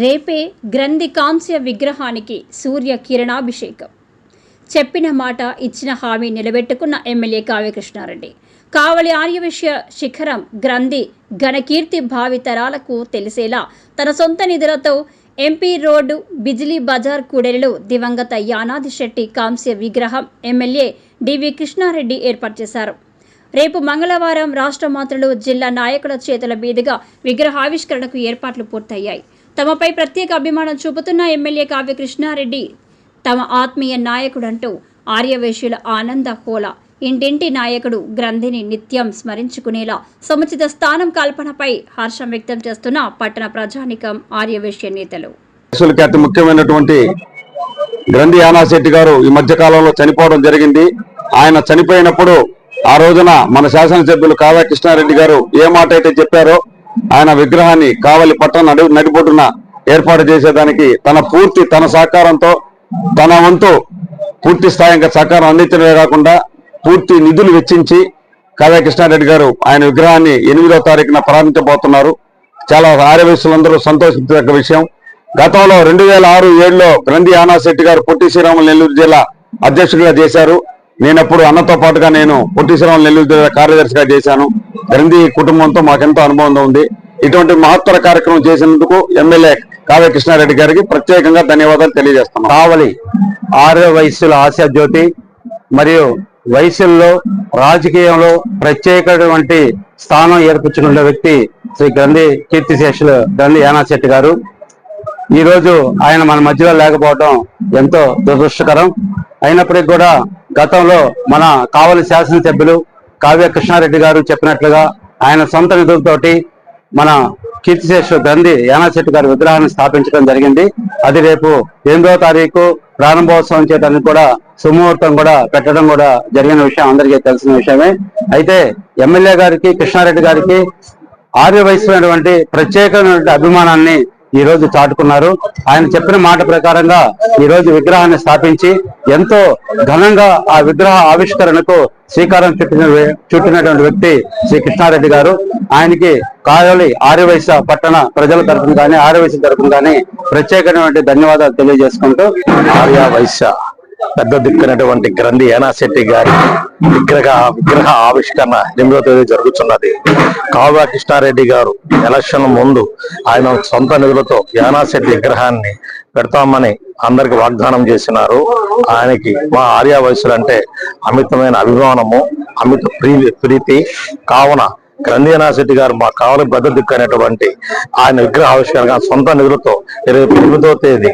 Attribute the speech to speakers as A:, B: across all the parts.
A: రేపే గ్రంథి కాంస్య విగ్రహానికి సూర్య కిరణాభిషేకం చెప్పిన మాట ఇచ్చిన హామీ నిలబెట్టుకున్న ఎమ్మెల్యే కావ్యకృష్ణారెడ్డి. కావలి ఆర్యవిషయ శిఖరం గ్రంథి ఘనకీర్తి భావితరాలకు తెలిసేలా తన సొంత నిధులతో ఎంపీ రోడ్డు బిజిలీ బజార్ కూడలిలో దివంగత యానాది శెట్టి కాంస్య విగ్రహం ఎమ్మెల్యే డివి కృష్ణారెడ్డి ఏర్పాటు చేశారు. రేపు మంగళవారం రాష్ట్ర మంత్రులు జిల్లా నాయకుల చేతుల మీదుగా విగ్రహావిష్కరణకు ఏర్పాట్లు పూర్తయ్యాయి. తమపై ప్రత్యేక అభిమానం చూపుతున్న ఎమ్మెల్యే కావ్య కృష్ణారెడ్డి తమ ఆత్మీయ నాయకుడంటూ ఆర్యవేశ్యుల ఆనంద హోల ఇంటింటి నాయకుడు గ్రంథిని నిత్యం స్మరించుకునేలా సముచిత స్థానం కల్పనపై హర్షం వ్యక్తం చేస్తున్న పట్టణ ప్రజానికం ఆర్యవేశ్య నేతలు.
B: అతి ముఖ్యమైనటువంటి గ్రంథి యానాశెట్టి గారు ఈ మధ్య కాలంలో చనిపోవడం జరిగింది. ఆయన చనిపోయినప్పుడు ఆ రోజున మన శాసనసభ్యులు కావ్య కృష్ణారెడ్డి గారు ఏ మాట అయితే చెప్పారో ఆయన విగ్రహాన్ని కావలి పట్టణ నడి నడిబొడ్డున ఏర్పాటు చేసేదానికి తన పూర్తి తన సహకారంతో తన వంతు పూర్తి స్థాయి సహకారం అందించడమే కాకుండా పూర్తి నిధులు వెచ్చించి కావ్య కృష్ణారెడ్డి గారు ఆయన విగ్రహాన్ని ఎనిమిదో తారీఖున ప్రారంభించబోతున్నారు. చాలా ఆర్యవయసులందరూ సంతోషించదగ్గ విషయం. గతంలో రెండు వేల ఆరు ఏడులో గ్రంథి ఆనాశెట్టి గారు పొట్టి శ్రీరాములు నెల్లూరు జిల్లా అధ్యక్షుడిగా చేశారు. నేనప్పుడు అన్నతో పాటుగా నేను పొట్టి శ్రీరాములు నెల్లూరు జిల్లా కార్యదర్శిగా చేశాను. గ్రంథి కుటుంబంతో మాకెంతో అనుబంధం ఉంది. ఇటువంటి మహత్తర కార్యక్రమం చేసినందుకు ఎమ్మెల్యే కావ్య కృష్ణారెడ్డి గారికి ప్రత్యేకంగా ధన్యవాదాలు తెలియజేస్తున్నాను
C: కావలి ఆరో వయస్సుల ఆశా జ్యోతి మరియు వయసుల్లో రాజకీయంలో ప్రత్యేకటువంటి స్థానం ఏర్పరచుకున్న వ్యక్తి శ్రీ గ్రంథి కీర్తిశేషులు గ్రంథి యానాశెట్టి గారు. ఈరోజు ఆయన మన మధ్యలో లేకపోవడం ఎంతో దురదృష్టకరం. అయినప్పటికీ కూడా గతంలో మన కావలి శాసనసభ్యులు కావ్య కృష్ణారెడ్డి గారు చెప్పినట్లుగా ఆయన సొంత నిధులతోటి మన కీర్తిశేషు గ్రంథి యానాశెట్టి గారి విగ్రహాన్ని స్థాపించడం జరిగింది. అది రేపు ఎనిమిదవ తారీఖు ప్రారంభోత్సవం చేయడానికి కూడా సుముహూర్తం కూడా పెట్టడం కూడా జరిగిన విషయం అందరికీ తెలిసిన విషయమే. అయితే ఎమ్మెల్యే గారికి కృష్ణారెడ్డి గారికి ఆర్య వయసుమైనటువంటి ప్రత్యేకమైనటువంటి అభిమానాన్ని ఈ రోజు చాటుకున్నారు. ఆయన చెప్పిన మాట ప్రకారంగా ఈ రోజు విగ్రహాన్ని స్థాపించి ఎంతో ఘనంగా ఆ విగ్రహ ఆవిష్కరణకు శ్రీకారం చుట్టిన చుట్టినటువంటి వ్యక్తి శ్రీ కృష్ణారెడ్డి గారు. ఆయనకి కాయలి ఆర్యవైశ్య పట్టణ ప్రజల తరఫున కానీ ఆర్యవైశ్య తరఫున కానీ ప్రత్యేకమైనటువంటి ధన్యవాదాలు తెలియజేసుకుంటూ
D: ఆర్య వైశ్య పెద్ద దిక్కునటువంటి గ్రంథి ఏనాశెట్టి గారి విగ్రహ విగ్రహ ఆవిష్కరణ ఎనిమిదో తేదీ జరుగుతున్నది. కావ్య కృష్ణారెడ్డి గారు ఎలక్షన్ ముందు ఆయన సొంత నిధులతో యానాశెట్టి విగ్రహాన్ని పెడతామని అందరికి వాగ్దానం చేసినారు. ఆయనకి మా ఆర్య వయసులు అంటే అమితమైన అభిమానము అమిత ప్రీ- ప్రీతి కావున గ్రంథియనా శెట్టి గారు మా కావాలి పెద్ద దిక్కనేటువంటి ఆయన విగ్రహ ఆవిష్కరణ సొంత నిధులతో ఇరవై ఎనిమిదో తేదీ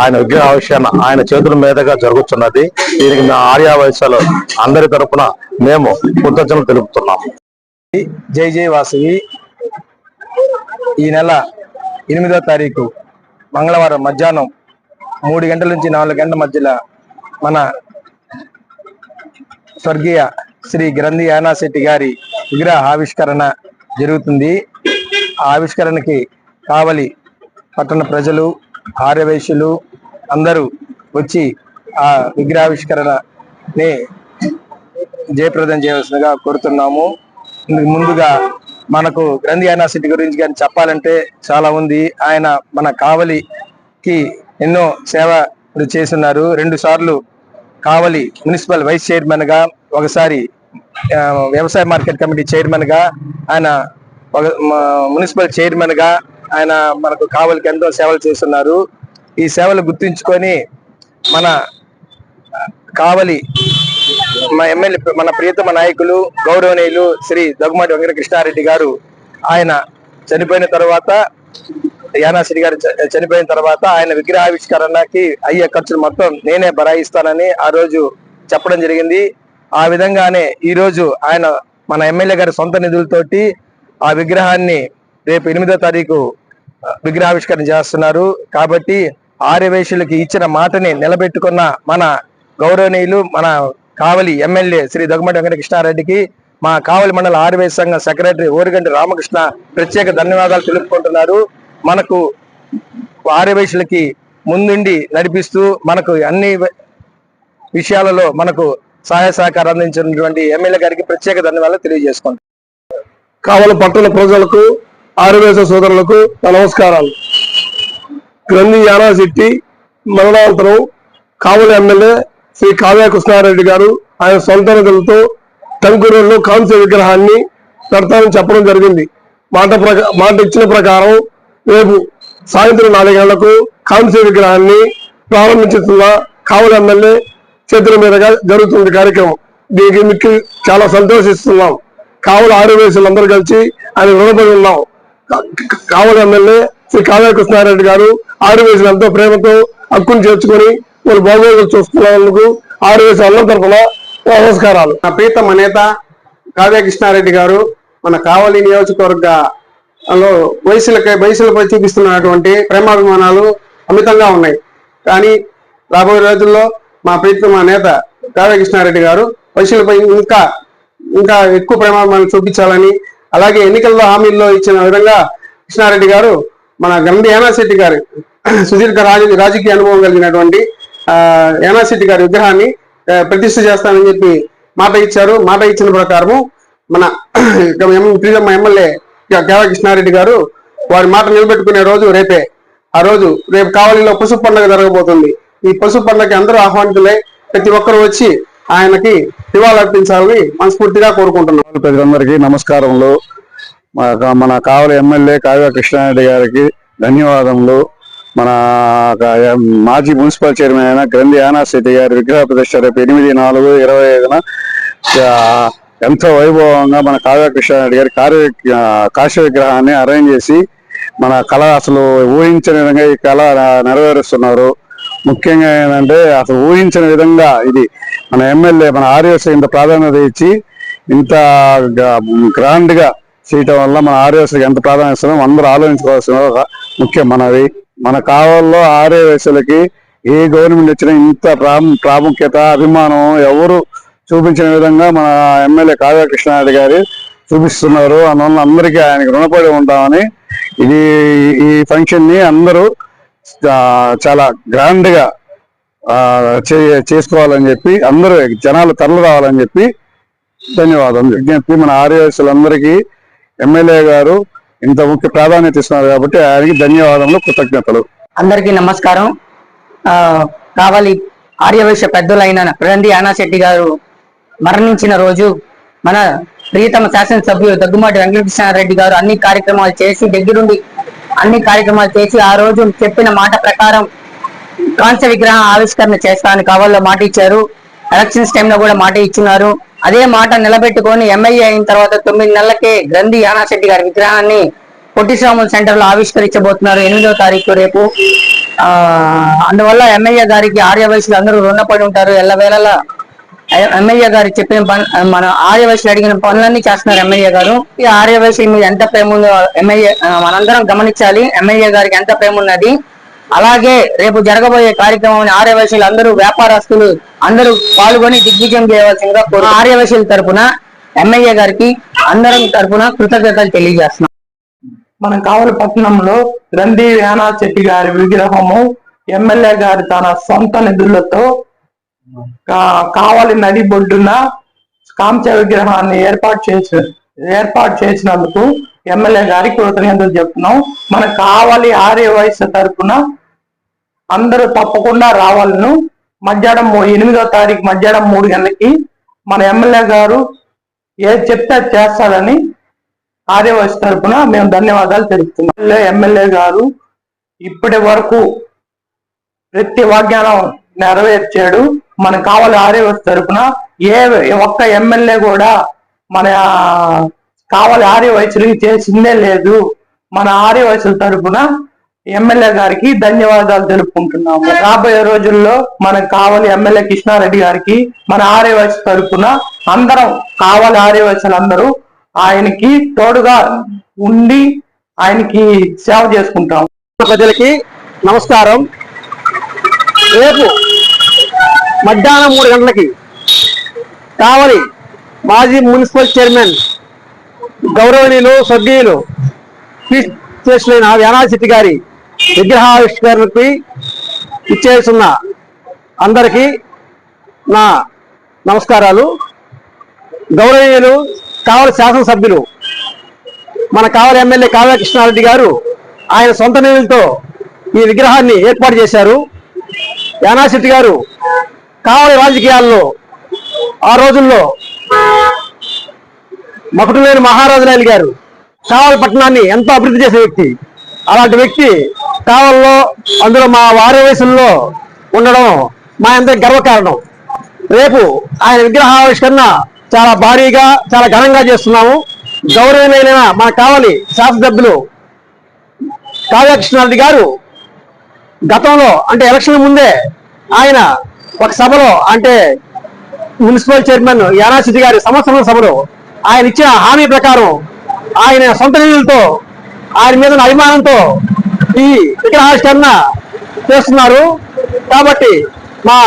D: ఆయన విగ్రహ ఆవిష్కరణ ఆయన చేతుల మీదగా జరుగుతున్నది. దీనికి మా ఆర్యా వయసులో అందరి తరపున మేము కృతజ్ఞతలు తెలుపుతున్నాం.
C: జై జై వాసవి. ఈ నెల ఎనిమిదో తారీఖు మంగళవారం మధ్యాహ్నం మూడు గంటల నుంచి నాలుగు గంటల మధ్యలో మన స్వర్గీయ శ్రీ గ్రంథి యానాశెట్టి గారి విగ్రహ ఆవిష్కరణ జరుగుతుంది. ఆ ఆవిష్కరణకి కావలి పట్టణ ప్రజలు ఆర్యవైశ్యులు అందరూ వచ్చి ఆ విగ్రహావిష్కరణని జయప్రదం చేయవలసిందిగా కోరుతున్నాము. ముందుగా మనకు గ్రంథి యానాశెట్టి గురించి కానీ చెప్పాలంటే చాలా ఉంది. ఆయన మన కావలికి ఎన్నో సేవలు చేస్తున్నారు. రెండు సార్లు కావలి మున్సిపల్ వైస్ చైర్మన్గా ఒకసారి వ్యవసాయ మార్కెట్ కమిటీ చైర్మన్గా ఆయన ఒక మున్సిపల్ చైర్మన్గా ఆయన మనకు కావలికి ఎంతో సేవలు చేస్తున్నారు. ఈ సేవలు గుర్తుంచుకొని మన కావలి మా ఎమ్మెల్యే మన ప్రియతమ నాయకులు గౌరవనీయులు శ్రీ దగ్గుమాటి వెంకటకృష్ణారెడ్డి గారు ఆయన చనిపోయిన తర్వాత యానాశ్రీ గారు చనిపోయిన తర్వాత ఆయన విగ్రహావిష్కరణకి అయ్యే ఖర్చులు మొత్తం నేనే బరాయిస్తానని ఆ రోజు చెప్పడం జరిగింది. ఆ విధంగానే ఈరోజు ఆయన మన ఎమ్మెల్యే గారి సొంత నిధులతోటి ఆ విగ్రహాన్ని రేపు ఎనిమిదో తారీఖు విగ్రహావిష్కరణ చేస్తున్నారు. కాబట్టి ఆర్యవేశులకి ఇచ్చిన మాటని నిలబెట్టుకున్న మన గౌరవనీయులు మన కావలి ఎమ్మెల్యే శ్రీ దగ్గుమటి వెంకటకృష్ణారెడ్డికి మా కావలి మండల ఆర్యవేశ సంఘ సెక్రటరీ ఓరిగంటి రామకృష్ణ ప్రత్యేక ధన్యవాదాలు తెలుపుకుంటున్నారు. మనకు ఆర్యవేశులకి ముందుండి నడిపిస్తూ మనకు అన్ని విషయాలలో మనకు సహాయ సహకారం అందించినటువంటి ఎమ్మెల్యే గారికి ప్రత్యేక ధన్యవాదాలు తెలియజేసుకోండి
E: కావల పట్టణ ప్రజలకు ఆరువేశ సోదరులకు నమస్కారాలు. గ్రంథి యానాశెట్టి మరణాంతరం కావలి ఎమ్మెల్యే శ్రీ కావ్య కృష్ణారెడ్డి గారు ఆయన సొంత నిధులతో టంకురూరులో కాంస్య విగ్రహాన్ని పెడతానని చెప్పడం జరిగింది. మాట మాట ఇచ్చిన ప్రకారం రేపు సాయంత్రం నాలుగు గంటలకు కాంస్య విగ్రహాన్ని ప్రారంభించుతున్న కావలి ఎమ్మెల్యే చేతుల మీదుగా జరుగుతుంది కార్యక్రమం. దీనికి మీకు చాలా సంతోషిస్తున్నాం. కావలి అందరూ కలిసి ఆయన రుణపడి ఉన్నాం. కావుల ఎమ్మెల్యే శ్రీ కావ్య కృష్ణారెడ్డి గారు ఆరువేసులు ఎంతో ప్రేమతో హక్కును చేర్చుకొని వాళ్ళు బాగోగులు చూసుకున్నందుకు ఆరువేసు అందరి తరఫున నమస్కారాలు.
F: నా ప్రీతమ నేత కావ్య కృష్ణారెడ్డి గారు మన కావలి నియోజకవర్గలో వయసులకై వయసులపై చూపిస్తున్నటువంటి ప్రేమాభిమానాలు అమితంగా ఉన్నాయి. కానీ రాబోయే రోజుల్లో మా ప్రీతమ నేత కావ్యకృష్ణారెడ్డి గారు వయసులపై ఇంకా ఇంకా ఎక్కువ ప్రేమాభిమానాలు చూపించాలని అలాగే ఎన్నికల్లో హామీల్లో ఇచ్చిన విధంగా కృష్ణారెడ్డి గారు మన గండి యానాశెట్టి గారి సుదీర్ఘ రాజ రాజకీయ అనుభవం కలిగినటువంటి ఆ, యానాశెట్టి గారి విగ్రహాన్ని ప్రతిష్ఠ చేస్తానని చెప్పి మాట ఇచ్చారు. మాట ఇచ్చిన ప్రకారము మన ఎం- ఎమ్మెల్యే కేవ కృష్ణారెడ్డి గారు వారి మాట నిలబెట్టుకునే రోజు రేపే. ఆ రోజు రేపు కావలిలో పసుపు పండుగ జరగబోతుంది. ఈ పశు పనులకి అందరూ ఆహ్వానితులై ప్రతి ఒక్కరు వచ్చి ఆయనకి నివాళులర్పించాలని మనస్ఫూర్తిగా కోరుకుంటున్నాం.
G: ప్రజలందరికీ నమస్కారములు. మన కావలి ఎమ్మెల్యే కావ్య కృష్ణారెడ్డి గారికి ధన్యవాదములు. మన మాజీ మున్సిపల్ చైర్మన్ అయిన గ్రంథి యానాశెట్టి గారి విగ్రహ ప్రతిష్ట రేపు ఎనిమిది నాలుగు ఇరవై ఐదున ఎంతో వైభవంగా మన కావ్య కృష్ణారెడ్డి గారి కార్య కాశీ విగ్రహాన్ని అరేంజ్ చేసి మన కళ అసలు ఊహించని విధంగా ఈ కళ నెరవేరుస్తున్నారు. ముఖ్యంగా ఏంటంటే అసలు ఊహించిన విధంగా ఇది మన ఎమ్మెల్యే మన ఆర్ఎస్ ఇంత ప్రాధాన్యత ఇచ్చి ఇంత గ్రాండ్గా చేయటం వల్ల మన ఆర్ఎస్కి ఎంత ప్రాధాన్యత ఇస్తున్నాం అందరూ ఆలోచించుకోవాల్సిన ఒక మనది. మన కావాల్లో ఆర్యవేశలకి ఏ గవర్నమెంట్ ఇచ్చినా ఇంత ప్రాము- ప్రాముఖ్యత అభిమానం ఎవరు చూపించిన విధంగా మన ఎమ్మెల్యే కావ్య కృష్ణారెడ్డి గారు చూపిస్తున్నారు. అందువల్ల అందరికీ ఆయనకు రుణపడి ఉంటామని ఇది ఈ ఫంక్షన్ని అందరూ చాలా గ్రాండ్గా ఆ, చే- చేసుకోవాలని చెప్పి అందరూ జనాలు తరలి రావాలని చెప్పి ధన్యవాదాలు విజ్ఞప్తి మన ఆర్యవయసులందరికీ ఎమ్మెల్యే గారు ఇంత ముఖ్య ప్రాధాన్యత ఇస్తున్నారు కాబట్టి ఆయనకి ధన్యవాదములు కృతజ్ఞతలు.
H: అందరికీ నమస్కారం. ఆ, ఆర్యవేశ పెద్దలైన రంది యానాశెట్టి గారు మరణించిన రోజు మన ప్రియతమ శాసనసభ్యులు దగ్గుమాటి వెంకటకృష్ణారెడ్డి గారు అన్ని కార్యక్రమాలు చేసి దగ్గరుండి అన్ని కార్యక్రమాలు చేసి ఆ రోజు చెప్పిన మాట ప్రకారం కాంస్య విగ్రహం ఆవిష్కరణ చేస్తానని కావాలో మాట ఇచ్చారు. ఎలక్షన్స్ టైంలో కూడా మాట ఇచ్చినారు. అదే మాట నిలబెట్టుకొని ఎమ్మెల్యే అయిన తర్వాత తొమ్మిది నెలలకే గ్రంథి యానాశెట్టి గారి విగ్రహాన్ని పొట్టిశ్రాములు సెంటర్లో ఆవిష్కరించబోతున్నారు ఎనిమిదో తారీఖు రేపు. ఆ అందువల్ల ఎమ్మెల్యే గారికి ఆర్యవయసులు అందరూ రుణపడి ఉంటారు. ఎల్లవేళలా ఎమ్మెల్యే గారు చెప్పిన పని మన ఆర్యవశి అడిగిన పనులన్నీ చేస్తున్నారు ఎమ్మెల్యే గారు. ఈ ఆర్యవయసుల మీద ఎంత ప్రేమ ఉందో ఎమ్మెల్యే మనందరం గమనించాలి. ఎమ్మెల్యే గారికి ఎంత ప్రేమ ఉన్నది. అలాగే రేపు జరగబోయే కార్యక్రమం ఆర్యవయసులు అందరూ వ్యాపారస్తులు అందరూ పాల్గొని దిగ్విజయం చేయవలసిందిగా కోరు తరఫున ఎమ్మెల్యే గారికి అందరం తరపున కృతజ్ఞతలు తెలియజేస్తున్నాం.
I: మనం కావలి పట్టణంలో గ్రంథి యానా చెట్టి గారి విగ్రహము ఎమ్మెల్యే గారి తన సొంత నిధులతో కావలి నది బొడ్డున కాంస్య విగ్రహాన్ని ఏర్పాటు చేసి ఏర్పాటు చేసినందుకు ఎమ్మెల్యే గారికి కృతజ్ఞతలు చెప్తున్నాం. మన కావాలి ఆర్య వయసు తరపున అందరూ తప్పకుండా రావాలను. మధ్యాహ్నం ఎనిమిదో తారీఖు మధ్యాహ్నం మూడు గంటలకి మన ఎమ్మెల్యే గారు ఏది చెప్తే చేస్తారని చేస్తాడని ఆర్యవైశ్య తరపున మేము ధన్యవాదాలు తెలుపుతున్నాం. ఎమ్మెల్యే గారు ఇప్పటి వరకు ప్రతి వాగ్దానం నెరవేర్చాడు. మనకు కావాలి ఆర్యవైశ్య తరపున ఏ ఒక్క ఎమ్మెల్యే కూడా మన కావాలి ఆర్యవైశ్యులకి చేసిందే లేదు. మన ఆర్యవైశ్యుల తరపున ఎమ్మెల్యే గారికి ధన్యవాదాలు తెలుపుకుంటున్నాము. రాబోయే రోజుల్లో మనకు కావాలి ఎమ్మెల్యే కృష్ణారెడ్డి గారికి మన ఆర్యవైశ్య తరపున అందరం కావాలి ఆర్యవైశ్యులందరూ ఆయనకి తోడుగా ఉండి ఆయనకి సేవ చేసుకుంటాం
F: ప్రజలకి నమస్కారం. రేపు మధ్యాహ్నం మూడు గంటలకి కావలి మాజీ మున్సిపల్ చైర్మన్ గౌరవనీయులు స్వర్గీయులు పీస్ చేసిన యానాశెట్టి గారి విగ్రహావిష్కరణకి ఇచ్చేస్తున్న అందరికీ నా నమస్కారాలు. గౌరవనీయులు కావలి శాసనసభ్యులు మన కావలి ఎమ్మెల్యే కావ్య కృష్ణారెడ్డి గారు ఆయన సొంత నిధులతో
J: ఈ విగ్రహాన్ని ఏర్పాటు చేశారు. యానాశెట్టి గారు కావలి రాజకీయాల్లో ఆ రోజుల్లో మకుటలేని మహారాజులైన గారు కావలి పట్టణాన్ని ఎంతో అభివృద్ధి చేసే వ్యక్తి. అలాంటి వ్యక్తి కావల్లో అందులో మా వారి వయసుల్లో ఉండడం మా అందరి గర్వకారణం. రేపు ఆయన విగ్రహావిష్కరణ చాలా భారీగా చాలా ఘనంగా చేస్తున్నాము. గౌరవమైన మన కావలి శాసనసభ్యులు కావ్యకృష్ణారెడ్డి గారు గతంలో అంటే ఎలక్షన్ ముందే ఆయన ఒక సభలో అంటే మున్సిపల్ చైర్మన్ యానాసిటి గారి సంవత్సరం సభలో ఆయన ఇచ్చిన హామీ ప్రకారం ఆయన సొంత నిధులతో ఆయన మీద అభిమానంతో ఈ విగ్రహావిష్కరణ చేస్తున్నారు. కాబట్టి మా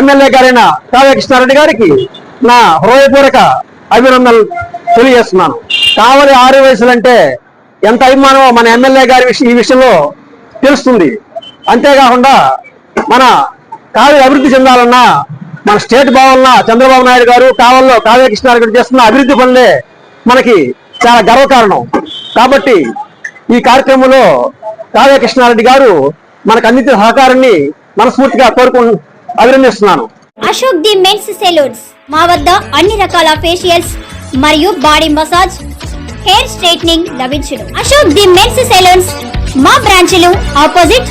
J: ఎమ్మెల్యే గారైన కావ్యకృష్ణారెడ్డి గారికి నా హృదయపూర్వక అభినందనలు తెలియజేస్తున్నాను. కావలి ఆరు వయసులంటే ఎంత అభిమానమో మన ఎమ్మెల్యే గారి ఈ విషయంలో తెలుస్తుంది. అంతేకాకుండా మన కావలి అభివృద్ధి చెందాలన్నా మన స్టేట్ బావలన చంద్రబాబు నాయుడు గారు కావల్లో కావ్య కృష్ణారెడ్డి చేస్తున్న అభివృద్ధి పనులే మనకి చాలా గర్వకారణం. కాబట్టి ఈ కార్యక్రమంలో కావ్య కృష్ణారెడ్డి గారు మనకు అందించిన సహకారాన్ని మనస్ఫూర్తిగా కోరుకు అభినందిస్తున్నాను.
K: అశోక్ ది మెన్స్ సెలూన్స్ మా వద్ద అన్ని రకాల ఫేషియల్స్ మరియు బాడీ మసాజ్ హెయిర్ స్ట్రైట్నింగ్ లభించును. అశోక్ ది మెన్స్ సెలూన్స్ మా బ్రాంచ్లు opposite